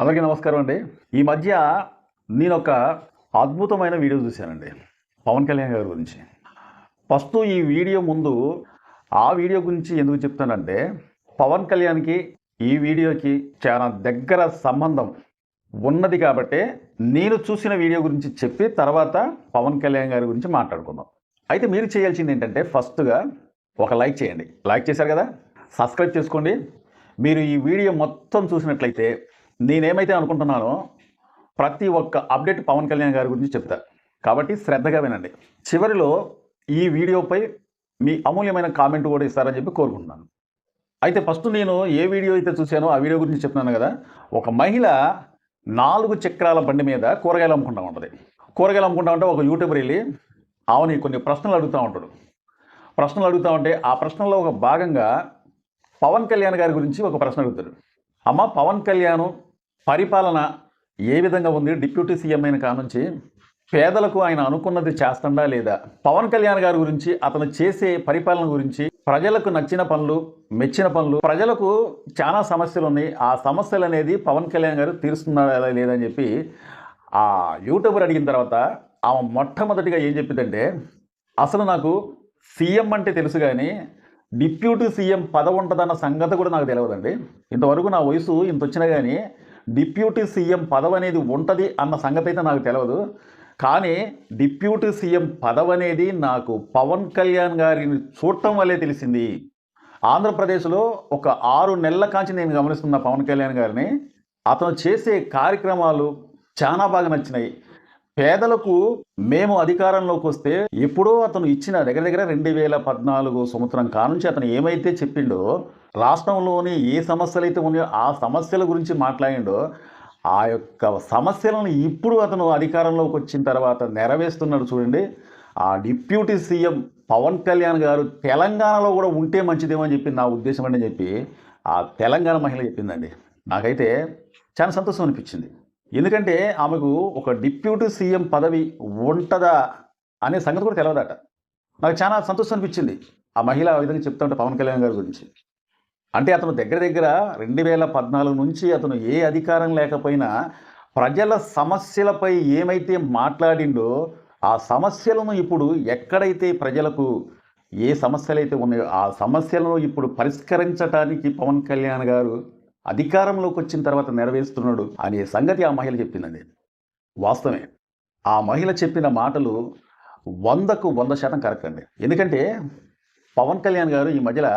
అందరికీ నమస్కారం అండి. ఈ మధ్య నేను ఒక అద్భుతమైన వీడియో చూశానండి పవన్ కళ్యాణ్ గారి గురించి. ఫస్ట్ ఈ వీడియో ముందు ఆ వీడియో గురించి ఎందుకు చెప్తానంటే పవన్ కళ్యాణ్కి ఈ వీడియోకి చాలా దగ్గర సంబంధం ఉన్నది కాబట్టి నేను చూసిన వీడియో గురించి చెప్పి తర్వాత పవన్ కళ్యాణ్ గారి గురించి మాట్లాడుకుందాం. అయితే మీరు చేయాల్సింది ఏంటంటే ఫస్ట్గా ఒక లైక్ చేయండి. లైక్ చేశారు కదా? సబ్స్క్రైబ్ చేసుకోండి. మీరు ఈ వీడియో మొత్తం చూసినట్లయితే నేనేమైతే అనుకుంటున్నానో ప్రతి ఒక్క అప్డేట్ పవన్ కళ్యాణ్ గారి గురించి చెప్తా. కాబట్టి శ్రద్ధగా వినండి. చివరిలో ఈ వీడియోపై మీ అమూల్యమైన కామెంట్ కూడా ఇస్తారని చెప్పి కోరుకుంటున్నాను. అయితే ఫస్ట్ నేను ఏ వీడియో అయితే చూశానో ఆ వీడియో గురించి చెప్తున్నాను కదా ఒక మహిళ నాలుగు చక్రాల బండి మీద కూరగాయలు అమ్ముకుంటా ఉంటుంది. కూరగాయలు అమ్ముకుంటా ఉంటే ఒక యూట్యూబర్ వెళ్ళి ఆమెని కొన్ని ప్రశ్నలు అడుగుతూ ఉంటాడు. ప్రశ్నలు అడుగుతూ ఉంటే ఆ ప్రశ్నలో ఒక భాగంగా పవన్ కళ్యాణ్ గారి గురించి ఒక ప్రశ్న అడుగుతాడు. అమ్మ పవన్ కళ్యాణ్ పరిపాలన ఏ విధంగా ఉంది? డిప్యూటీ సీఎం అయిన కానుంచి పేదలకు ఆయన అనుకున్నది చేస్తుందా లేదా? పవన్ కళ్యాణ్ గారి గురించి అతను చేసే పరిపాలన గురించి ప్రజలకు నచ్చిన పనులు మెచ్చిన పనులు ప్రజలకు చాలా సమస్యలు ఉన్నాయి. ఆ సమస్యలు అనేది పవన్ కళ్యాణ్ గారు తీరుస్తున్నాడా లేదని అని చెప్పి ఆ యూట్యూబర్ అడిగిన తర్వాత ఆమె మొట్టమొదటిగా ఏం చెప్పిందంటే అసలు నాకు సీఎం అంటే తెలుసు కానీ డిప్యూటీ సీఎం పదవి ఉంటుందన్న సంగతి కూడా నాకు తెలియదండి ఇంతవరకు నా వయసు ఇంత వచ్చినా కానీ డిప్యూటీ సీఎం పదవి అనేది ఉంటుంది అన్న సంగతి అయితే నాకు తెలియదు కానీ డిప్యూటీ సీఎం పదవి అనేది నాకు పవన్ కళ్యాణ్ గారిని చూడటం వల్లే తెలిసింది. ఆంధ్రప్రదేశ్లో ఒక ఆరు నెలల కాంచి నేను గమనిస్తున్న పవన్ కళ్యాణ్ గారిని అతను చేసే కార్యక్రమాలు చాలా బాగా నచ్చినాయి. పేదలకు మేము అధికారంలోకి వస్తే ఎప్పుడో అతను ఇచ్చిన దగ్గర దగ్గర రెండు వేల పద్నాలుగు సంవత్సరం కానుంచి అతను ఏమైతే చెప్పిండో రాష్ట్రంలోని ఏ సమస్యలు అయితే ఉన్నాయో ఆ సమస్యల గురించి మాట్లాడిండో ఆ యొక్క సమస్యలను ఇప్పుడు అతను అధికారంలోకి వచ్చిన తర్వాత నెరవేరుస్తున్నాడు చూడండి. ఆ డిప్యూటీ సీఎం పవన్ కళ్యాణ్ గారు తెలంగాణలో కూడా ఉంటే మంచిదేమో అని చెప్పి నా ఉద్దేశం అని చెప్పి ఆ తెలంగాణ మహిళ చెప్పిందండి. నాకైతే చాలా సంతోషం అనిపించింది. ఎందుకంటే ఆమెకు ఒక డిప్యూటీ సీఎం పదవి ఉంటుందా అనే సంగతి కూడా తెలియదట నాకు చాలా సంతోషం అనిపించింది. ఆ మహిళ ఆ విధంగా చెప్తుంటే పవన్ కళ్యాణ్ గారి గురించి. అంటే అతను దగ్గర దగ్గర రెండు వేల పద్నాలుగు నుంచి అతను ఏ అధికారం లేకపోయినా ప్రజల సమస్యలపై ఏమైతే మాట్లాడిండో ఆ సమస్యలను ఇప్పుడు ఎక్కడైతే ప్రజలకు ఏ సమస్యలు అయితే ఉన్నాయో ఆ సమస్యలను ఇప్పుడు పరిష్కరించడానికి పవన్ కళ్యాణ్ గారు అధికారంలోకి వచ్చిన తర్వాత నెరవేరుస్తున్నాడు అనే సంగతి ఆ మహిళ చెప్పిందండి. వాస్తవమే. ఆ మహిళ చెప్పిన మాటలు వందకు వంద శాతం కరెక్ట్ అండి. ఎందుకంటే పవన్ కళ్యాణ్ గారు ఈ మధ్యలో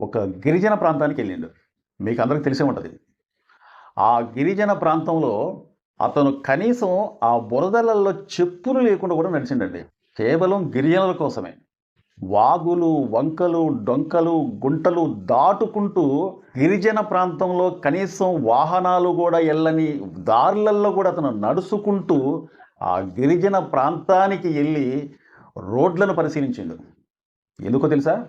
ఒక గిరిజన ప్రాంతానికి వెళ్ళిండు. మీకు అందరికి తెలిసే ఉంటుంది. ఆ గిరిజన ప్రాంతంలో అతను కనీసం ఆ బురదలలో చెప్పులు లేకుండా కూడా నడిచిండండి. కేవలం గిరిజనుల కోసమే. వాగులు వంకలు డొంకలు గుంటలు దాటుకుంటూ గిరిజన ప్రాంతంలో కనీసం వాహనాలు కూడా వెళ్ళని దారులల్లో కూడా అతను నడుచుకుంటూ ఆ గిరిజన ప్రాంతానికి వెళ్ళి రోడ్లను పరిశీలించిండు. ఎందుకో తెలుసా?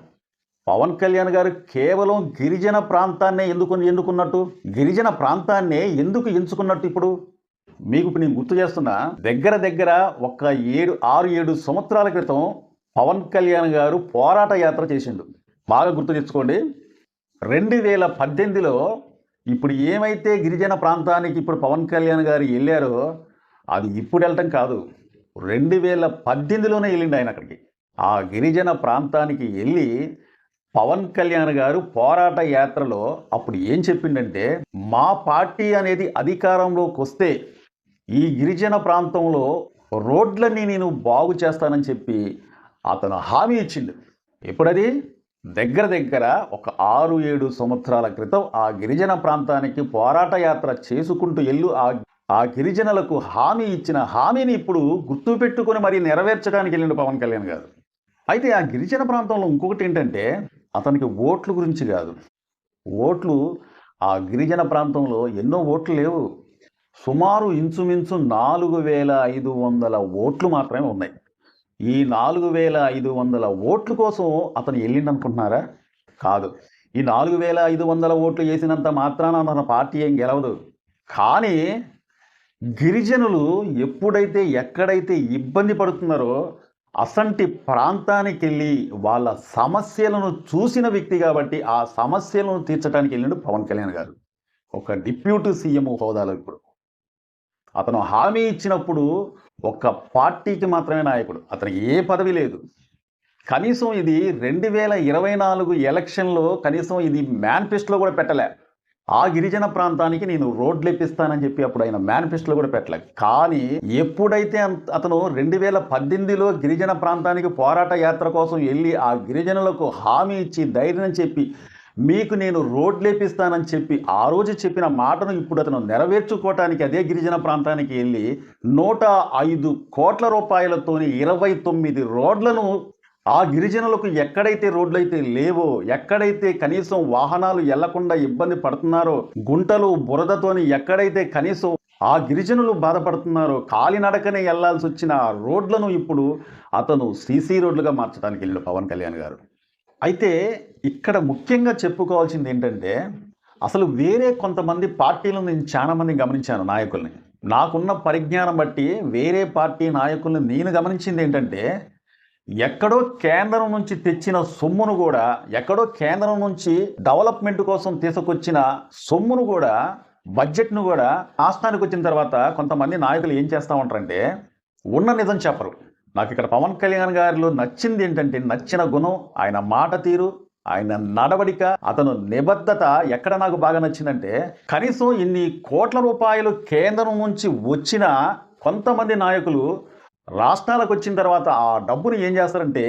పవన్ కళ్యాణ్ గారు కేవలం గిరిజన ప్రాంతాన్నే ఎందుకు ఎన్నుకున్నట్టు? గిరిజన ప్రాంతాన్నే ఎందుకు ఎంచుకున్నట్టు ఇప్పుడు? మీకు ఇప్పుడు నేను గుర్తు చేస్తున్నా దగ్గర దగ్గర ఒక ఏడు ఆరు ఏడు సంవత్సరాల క్రితం పవన్ కళ్యాణ్ గారు పోరాట యాత్ర చేసిండు. బాగా గుర్తు తెచ్చుకోండి. రెండు వేల పద్దెనిమిదిలో ఇప్పుడు ఏమైతే గిరిజన ప్రాంతానికి ఇప్పుడు పవన్ కళ్యాణ్ గారు వెళ్ళారో అది ఇప్పుడు వెళ్ళటం కాదు. రెండు వేల పద్దెనిమిదిలోనే వెళ్ళిండు ఆయన అక్కడికి. ఆ గిరిజన ప్రాంతానికి వెళ్ళి పవన్ కళ్యాణ్ గారు పోరాట యాత్రలో అప్పుడు ఏం చెప్పిండంటే మా పార్టీ అనేది అధికారంలోకి వస్తే ఈ గిరిజన ప్రాంతంలో రోడ్లన్నీ నేను బాగు చేస్తానని చెప్పి అతను హామీ ఇచ్చిండు. ఎప్పుడది? దగ్గర దగ్గర ఒక ఆరు ఏడు సంవత్సరాల క్రితం ఆ గిరిజన ప్రాంతానికి పోరాట యాత్ర చేసుకుంటూ ఎల్లు ఆ ఆ గిరిజనులకు హామీ ఇచ్చిన హామీని ఇప్పుడు గుర్తు పెట్టుకొని మరి నెరవేర్చడానికి వెళ్ళిండు పవన్ కళ్యాణ్ గారు. అయితే ఆ గిరిజన ప్రాంతంలో ఇంకొకటి ఏంటంటే అతనికి ఓట్ల గురించి కాదు. ఓట్లు ఆ గిరిజన ప్రాంతంలో ఎన్నో ఓట్లు లేవు. సుమారు ఇంచుమించు నాలుగు వేల ఐదు వందల ఓట్లు మాత్రమే ఉన్నాయి. ఈ నాలుగు వేల ఐదు వందల ఓట్ల కోసం అతను వెళ్ళిండనుకుంటున్నారా కాదు. ఈ నాలుగు వేల ఐదు వందల ఓట్లు వేసినంత మాత్రాన మన పార్టీ ఏం గెలవదు. కానీ గిరిజనులు ఎప్పుడైతే ఎక్కడైతే ఇబ్బంది పడుతున్నారో అసంటి ప్రాంతానికి వెళ్ళి వాళ్ళ సమస్యలను చూసిన వ్యక్తి కాబట్టి ఆ సమస్యలను తీర్చడానికి వెళ్ళిండు పవన్ కళ్యాణ్ గారు. ఒక డిప్యూటీ సీఎం హోదాలో ఇప్పుడు. అతను హామీ ఇచ్చినప్పుడు ఒక పార్టీకి మాత్రమే నాయకుడు. అతనికి ఏ పదవి లేదు. కనీసం ఇది రెండు వేల ఇరవై నాలుగు ఎలక్షన్లో కనీసం ఇది మేనిఫెస్టోలో కూడా పెట్టలే. ఆ గిరిజన ప్రాంతానికి నేను రోడ్లు ఇప్పిస్తానని చెప్పి అప్పుడు ఆయన మేనిఫెస్టోలో కూడా పెట్టలేదు కానీ ఎప్పుడైతే అతను రెండు వేల పద్దెనిమిదిలో గిరిజన ప్రాంతానికి పోరాట యాత్ర కోసం వెళ్ళి ఆ గిరిజనులకు హామీ ఇచ్చి ధైర్యం చెప్పి మీకు నేను రోడ్లు వేపిస్తానని చెప్పి ఆ రోజు చెప్పిన మాటను ఇప్పుడు అతను నెరవేర్చుకోవటానికి అదే గిరిజన ప్రాంతానికి వెళ్ళి నూట ఐదు కోట్ల రూపాయలతోని ఇరవై తొమ్మిది రోడ్లను ఆ గిరిజనులకు ఎక్కడైతే రోడ్లు అయితే లేవో ఎక్కడైతే కనీసం వాహనాలు వెళ్ళకుండా ఇబ్బంది పడుతున్నారో గుంటలు బురదతోని ఎక్కడైతే కనీసం ఆ గిరిజనులు బాధపడుతున్నారో కాలినడకనే వెళ్ళాల్సి వచ్చిన ఆ రోడ్లను ఇప్పుడు అతను సీసీ రోడ్లుగా మార్చడానికి వెళ్ళాడు పవన్ కళ్యాణ్ గారు. అయితే ఇక్కడ ముఖ్యంగా చెప్పుకోవాల్సింది ఏంటంటే అసలు వేరే కొంతమంది పార్టీలను నేను చాలామంది గమనించాను నాయకుల్ని. నాకున్న పరిజ్ఞానం బట్టి వేరే పార్టీ నాయకుల్ని నేను గమనించింది ఏంటంటే ఎక్కడో కేంద్రం నుంచి తెచ్చిన సొమ్మును కూడా ఎక్కడో కేంద్రం నుంచి డెవలప్మెంట్ కోసం తీసుకొచ్చిన సొమ్మును కూడా బడ్జెట్ను కూడా ఆస్థానికి వచ్చిన తర్వాత కొంతమంది నాయకులు ఏం చేస్తూ ఉంటారంటే ఉన్న నిజం చెప్పరు. నాకు ఇక్కడ పవన్ కళ్యాణ్ గారిలో నచ్చింది ఏంటంటే నచ్చిన గుణం ఆయన మాట తీరు ఆయన నడవడిక అతను నిబద్ధత ఎక్కడ నాకు బాగా నచ్చిందంటే కనీసం ఇన్ని కోట్ల రూపాయలు కేంద్రం నుంచి వచ్చిన కొంతమంది నాయకులు రాష్ట్రాలకు వచ్చిన తర్వాత ఆ డబ్బుని ఏం చేస్తారంటే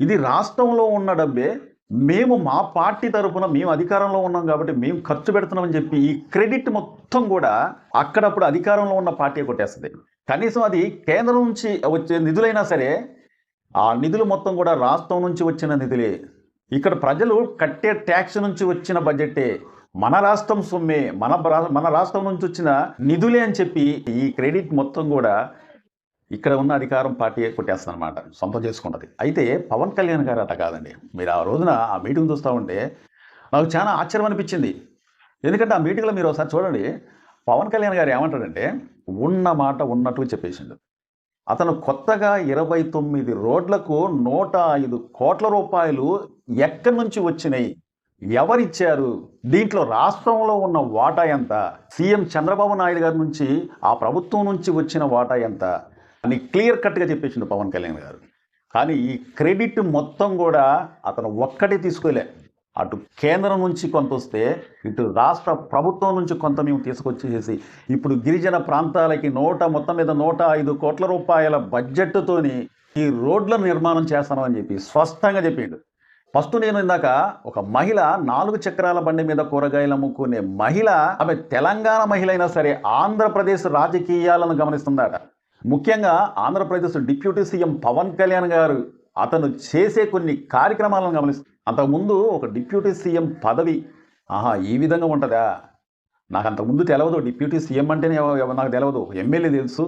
ఇది రాష్ట్రంలో ఉన్న డబ్బే మేము మా పార్టీ తరపున మేము అధికారంలో ఉన్నాం కాబట్టి మేము ఖర్చు పెడుతున్నామని చెప్పి ఈ క్రెడిట్ మొత్తం కూడా అక్కడప్పుడు అధికారంలో ఉన్న పార్టీ కొట్టేస్తుంది. కనీసం అది కేంద్రం నుంచి వచ్చే నిధులైనా సరే ఆ నిధులు మొత్తం కూడా రాష్ట్రం నుంచి వచ్చిన నిధులే. ఇక్కడ ప్రజలు కట్టే ట్యాక్స్ నుంచి వచ్చిన బడ్జెటే మన రాష్ట్రం సొమ్మే మన మన రాష్ట్రం నుంచి వచ్చిన నిధులే అని చెప్పి ఈ క్రెడిట్ మొత్తం కూడా ఇక్కడ ఉన్న అధికారం పార్టీ కొట్టేస్తుందన్నమాట. సొంతం చేసుకుంటుంది. అయితే పవన్ కళ్యాణ్ గారు అట కాదండి. మీరు ఆ రోజున ఆ మీటింగ్ చూస్తూ ఉంటే నాకు చాలా ఆశ్చర్యం అనిపించింది. ఎందుకంటే ఆ మీటింగ్లో మీరు ఒకసారి చూడండి పవన్ కళ్యాణ్ గారు ఏమంటాడంటే ఉన్న మాట ఉన్నట్టుగా చెప్పేసిండు. అతను కొత్తగా ఇరవై తొమ్మిది రోడ్లకు నూట ఐదు కోట్ల రూపాయలు ఎక్కడి నుంచి వచ్చినాయి? ఎవరిచ్చారు? దీంట్లో రాష్ట్రంలో ఉన్న వాటా ఎంత? సీఎం చంద్రబాబు నాయుడు గారి నుంచి ఆ ప్రభుత్వం నుంచి వచ్చిన వాటా ఎంత? అని క్లియర్ కట్గా చెప్పేసిండు పవన్ కళ్యాణ్ గారు. కానీ ఈ క్రెడిట్ మొత్తం కూడా అతను ఒక్కటే తీసుకోలే. అటు కేంద్రం నుంచి కొంత వస్తే ఇటు రాష్ట్ర ప్రభుత్వం నుంచి కొంత మేము తీసుకొచ్చేసి ఇప్పుడు గిరిజన ప్రాంతాలకి నూట మొత్తం మీద నూట ఐదు కోట్ల రూపాయల బడ్జెట్తోని ఈ రోడ్ల నిర్మాణం చేస్తానని చెప్పి స్పష్టంగా చెప్పిండు. ఫస్ట్ నేను ఇందాక ఒక మహిళ నాలుగు చక్రాల బండి మీద కూరగాయలు అమ్ముకునే మహిళ ఆమె తెలంగాణ మహిళ అయినా సరే ఆంధ్రప్రదేశ్ రాజకీయాలను గమనిస్తుందట. ముఖ్యంగా ఆంధ్రప్రదేశ్ డిప్యూటీ సీఎం పవన్ కళ్యాణ్ గారు అతను చేసే కొన్ని కార్యక్రమాలను గమనిస్తుంది అంతకుముందు ఒక డిప్యూటీ సీఎం పదవి ఆహా ఈ విధంగా ఉంటుందా? నాకు అంతకుముందు తెలియదు డిప్యూటీ సీఎం అంటేనే నాకు తెలియదు ఎమ్మెల్యే తెలుసు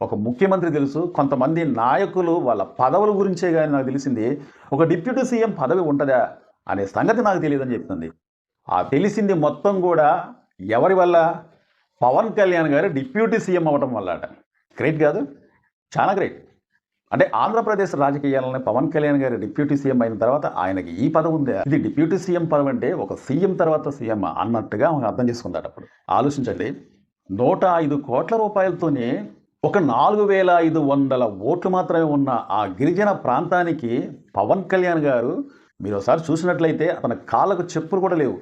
ఒక ముఖ్యమంత్రి తెలుసు కొంతమంది నాయకులు వాళ్ళ పదవుల గురించే కానీ నాకు తెలిసింది ఒక డిప్యూటీ సీఎం పదవి ఉంటుందా? అనే సంగతి నాకు తెలియదని చెప్తుంది. ఆ తెలిసింది మొత్తం కూడా ఎవరి వల్ల? పవన్ కళ్యాణ్ గారు డిప్యూటీ సీఎం అవ్వటం వల్ల అట గ్రేట్ కాదు. చాలా గ్రేట్. అంటే ఆంధ్రప్రదేశ్ రాజకీయాలని పవన్ కళ్యాణ్ గారు డిప్యూటీ సీఎం అయిన తర్వాత ఆయనకి ఈ పదవి ఉందా? ఇది డిప్యూటీ సీఎం పదవి అంటే ఒక సీఎం తర్వాత సీఎం అన్నట్టుగా మనం అర్థం చేసుకుంటాడు అప్పుడు. ఆలోచించండి. నూట ఐదు కోట్ల రూపాయలతోనే ఒక నాలుగు వేల ఐదు వందల ఓట్లు మాత్రమే ఉన్న ఆ గిరిజన ప్రాంతానికి పవన్ కళ్యాణ్ గారు మీరు ఒకసారి చూసినట్లయితే అతని కాళ్ళకు చెప్పులు కూడా లేవు.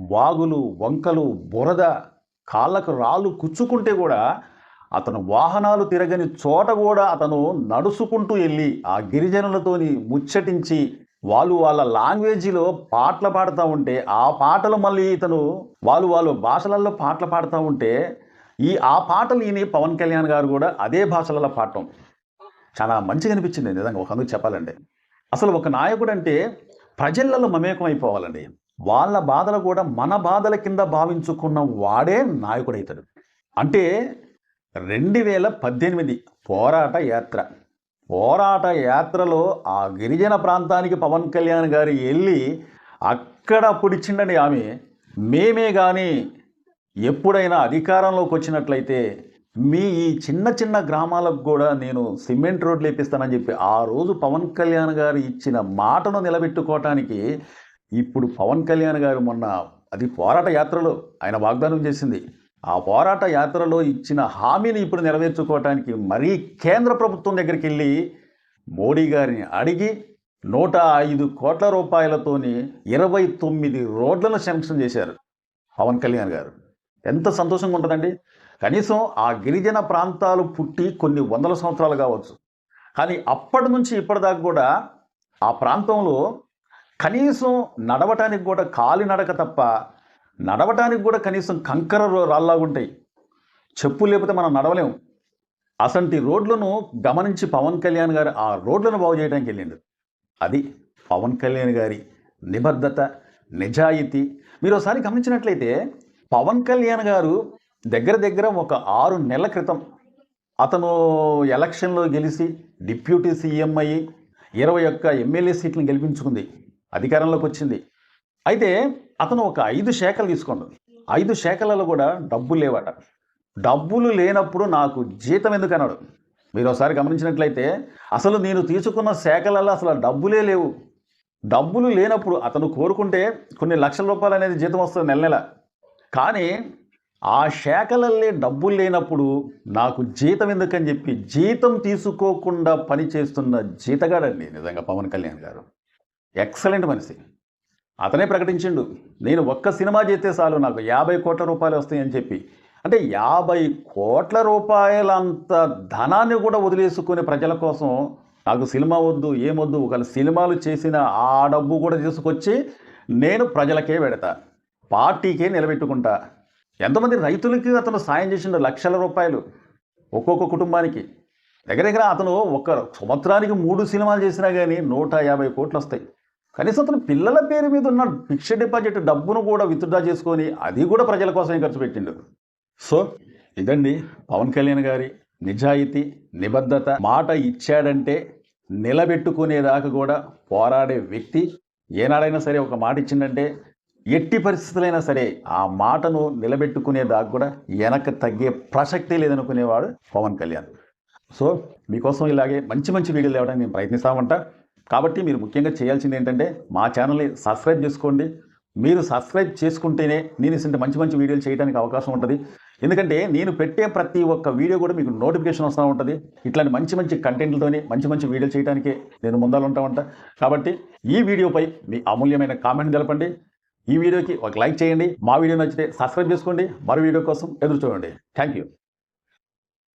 వాగులు వంకలు బురద కాళ్ళకు రాళ్ళు కుచ్చుకుంటే కూడా అతను వాహనాలు తిరగని చోట కూడా అతను నడుచుకుంటూ వెళ్ళి ఆ గిరిజనులతోని ముచ్చటించి వాళ్ళు వాళ్ళ లాంగ్వేజీలో పాటలు పాడుతూ ఉంటే ఆ పాటలు మళ్ళీ ఇతను వాళ్ళు వాళ్ళు భాషలలో పాటలు పాడుతూ ఉంటే ఈ ఆ పాటలు ఈయన పవన్ కళ్యాణ్ గారు కూడా అదే భాషలలో పాడటం. చాలా మంచిగా అనిపించింది నిజంగా ఒక అందుకు అసలు ఒక నాయకుడు అంటే ప్రజలలో మమేకం అయిపోవాలండి వాళ్ళ బాధలు కూడా మన బాధల కింద భావించుకున్న వాడే నాయకుడవుతాడు అంటే రెండు వేల పద్దెనిమిది పోరాట యాత్ర. పోరాట యాత్రలో ఆ గిరిజన ప్రాంతానికి పవన్ కళ్యాణ్ గారు వెళ్ళి అక్కడ అప్పుడు ఆమె. మేమే కానీ ఎప్పుడైనా అధికారంలోకి వచ్చినట్లయితే మీ ఈ చిన్న చిన్న గ్రామాలకు కూడా నేను సిమెంట్ రోడ్లు వేపిస్తానని చెప్పి ఆ రోజు పవన్ కళ్యాణ్ గారు ఇచ్చిన మాటను నిలబెట్టుకోవటానికి ఇప్పుడు పవన్ కళ్యాణ్ గారు మొన్న అది పోరాట యాత్రలో ఆయన వాగ్దానం చేసింది. ఆ పోరాట యాత్రలో ఇచ్చిన హామీని ఇప్పుడు నెరవేర్చుకోవటానికి మరీ కేంద్ర ప్రభుత్వం దగ్గరికి వెళ్ళి మోడీ గారిని అడిగి నూట ఐదు కోట్ల రూపాయలతోని ఇరవై తొమ్మిది రోడ్లను శాంక్షన్ చేశారు పవన్ కళ్యాణ్ గారు. ఎంత సంతోషంగా ఉంటుందండి. కనీసం ఆ గిరిజన ప్రాంతాలు పుట్టి కొన్ని వందల సంవత్సరాలు కావచ్చు. కానీ అప్పటి నుంచి ఇప్పటిదాకా కూడా ఆ ప్రాంతంలో కనీసం నడవటానికి కూడా కాలినడక తప్ప నడవటానికి కూడా కనీసం కంకర రో- రాళ్ళలాగా ఉంటాయి. చెప్పు లేకపోతే మనం నడవలేము. అసంటి రోడ్లను గమనించి పవన్ కళ్యాణ్ గారు ఆ రోడ్లను బాగు చేయడానికి వెళ్ళిండు అది పవన్ కళ్యాణ్ గారి నిబద్ధత నిజాయితీ. మీరు ఒకసారి గమనించినట్లయితే పవన్ కళ్యాణ్ గారు దగ్గర దగ్గర ఒక ఆరు నెలల క్రితం అతను ఎలక్షన్లో గెలిచి డిప్యూటీ సీఎం అయ్యి ఇరవై ఒక్క ఎమ్మెల్యే సీట్లను గెలిపించుకుంది. అధికారంలోకి వచ్చింది. అయితే అతను ఒక ఐదు శాఖలు తీసుకోండు ఐదు శాఖలలో కూడా డబ్బులు లేవట. డబ్బులు లేనప్పుడు నాకు జీతం ఎందుకు అన్నాడు మీరు ఒకసారి గమనించినట్లయితే అసలు నేను తీసుకున్న శాఖలలో అసలు డబ్బులే లేవు. డబ్బులు లేనప్పుడు అతను కోరుకుంటే కొన్ని లక్షల రూపాయలు అనేది జీతం వస్తుంది నెల నెల. కానీ ఆ శాఖలల్లే డబ్బులు లేనప్పుడు నాకు జీతం ఎందుకని చెప్పి జీతం తీసుకోకుండా పని చేస్తున్న జీతగాడండి నిజంగా పవన్ కళ్యాణ్ గారు. ఎక్సలెంట్ మనిషి. అతనే ప్రకటించిండు నేను ఒక్క సినిమా చేస్తే చాలు నాకు యాభై కోట్ల రూపాయలు వస్తాయని చెప్పి. అంటే యాభై కోట్ల రూపాయలంత ధనాన్ని కూడా వదిలేసుకునే ప్రజల కోసం నాకు సినిమా వద్దు ఏమొద్దు ఒకవేళ సినిమాలు చేసిన ఆ డబ్బు కూడా తీసుకొచ్చి నేను ప్రజలకే పెడతా పార్టీకే నిలబెట్టుకుంటా. ఎంతమంది రైతులకి అతను సాయం చేసిండు లక్షల రూపాయలు ఒక్కొక్క కుటుంబానికి. దగ్గర దగ్గర అతను ఒక సంవత్సరానికి మూడు సినిమాలు చేసినా కానీ నూట యాభై కోట్లు వస్తాయి. కనీసం అతను పిల్లల పేరు మీద ఉన్న ఫిక్స్డ్ డిపాజిట్ డబ్బును కూడా విత్డ్రా చేసుకొని అది కూడా ప్రజల కోసమే ఖర్చు పెట్టిండు. సో ఇదండి పవన్ కళ్యాణ్ గారి నిజాయితీ నిబద్ధత మాట ఇచ్చాడంటే నిలబెట్టుకునేదాకా కూడా పోరాడే వ్యక్తి ఏనాడైనా సరే ఒక మాట ఇచ్చిందంటే ఎట్టి పరిస్థితులైనా సరే ఆ మాటను నిలబెట్టుకునేదాకా కూడా వెనక్కి తగ్గే ప్రసక్తే లేదనుకునేవాడు పవన్ కళ్యాణ్. సో మీకోసం ఇలాగే మంచి మంచి వీడియోలు ఇవ్వడానికి నేను ప్రయత్నిస్తామంటా కాబట్టి మీరు ముఖ్యంగా చేయాల్సింది ఏంటంటే మా ఛానల్ని సబ్స్క్రైబ్ చేసుకోండి. మీరు సబ్స్క్రైబ్ చేసుకుంటేనే నేను ఇటువంటి మంచి మంచి వీడియోలు చేయడానికి అవకాశం ఉంటుంది. ఎందుకంటే నేను పెట్టే ప్రతి ఒక్క వీడియో కూడా మీకు నోటిఫికేషన్ వస్తూ ఉంటుంది. ఇట్లాంటి మంచి మంచి కంటెంట్లతోని మంచి మంచి వీడియోలు చేయడానికి నేను ముందలు ఉంటా. కాబట్టి ఈ వీడియోపై మీ అమూల్యమైన కామెంట్ తెలపండి. ఈ వీడియోకి ఒక లైక్ చేయండి. మా వీడియో నచ్చితే సబ్స్క్రైబ్ చేసుకోండి. మరో వీడియో కోసం ఎదురు చూడండి. Thank you.